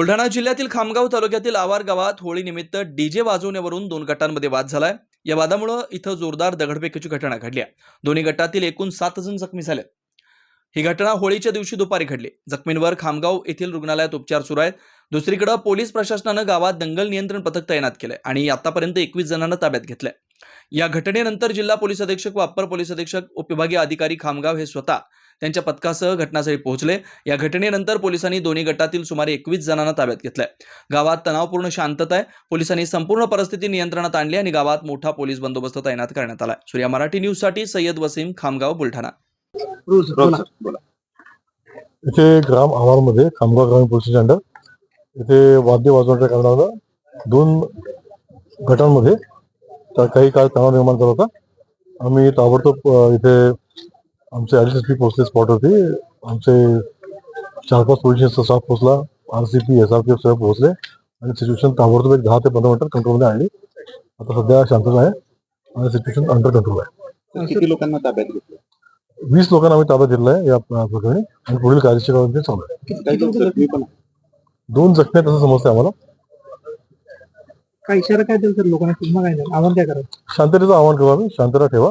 बुलढाणा जिल्ह्यातील खामगाव तालुक्यातील आवार गावात होळीनिमित्त डीजे वाजवण्यावरून दोन गटांमध्ये वाद झालाय. या वादामुळे इथं जोरदार दगडफेकीची घटना घडली आहे. दोन्ही गटातील एकूण सात जण जखमी झाले. ही घटना होळीच्या दिवशी दुपारी घडली. जखमींवर खामगाव येथील रुग्णालयात उपचार सुरू आहेत. दुसरीकडे पोलीस प्रशासनानं गावात दंगल नियंत्रण पथक तैनात केलंय आणि आतापर्यंत एकवीस जणांना ताब्यात घेतलंय. या घटनेनंतर जिल्हा पोलीस अधीक्षक व अप्पर पोलीस अधीक्षक उपविभागीय अधिकारी खामगाव हे स्वतः त्यांच्या पथकासह घटनास्थळी पोहोचले. या घटनेनंतर पोलिसांनी दोन्ही गटातील सुमारे एकवीस जणांना ताब्यात घेतलंय. गावात तणावपूर्ण शांतता आहे. पोलिसांनी संपूर्ण परिस्थिती नियंत्रणात आणली आणि गावात मोठा पोलीस बंदोबस्त तैनात करण्यात आला सूर्या मराठी न्यूजसाठी सय्यद वसीम खामगाव बुलढाणा. इथे ग्राम आवारमध्ये खामगाव ग्रामीण पोलीस अंडर इथे वाद्य वाजवण्याच्या कारणानं दोन गटांमध्ये तर काही काळ तणाव निर्माण झाला होता. आम्ही ताबडतोब इथे आमचे आर एस पी पोहोचले स्पॉटवरती आमचे चार पाच पोलीस स्टाफ पोहोचला R C P S R P F सह पोहोचले. आणि सिच्युएशन ताबडतोब एक दहा ते पंधरा मिनिटात कंट्रोलमध्ये आणली. आता सध्या शांतता आहे आणि सिच्युएशन अंडर कंट्रोल आहे. किती लोकांना ताब्यात घेतलं? वीस लोकांना आम्ही ताब्यात घेतलं आहे या प्रकरणी आणि पुढील कार्यक्षेत्र चालू आहे. दोन जखमी आहेत असं समजतंय आम्हाला. काय इशारा काय देईल सर लोकांना? किंवा काय नाही. आव्हान काय करायचं? शांततेचं आवाहन करू आम्ही. शांतता ठेवा.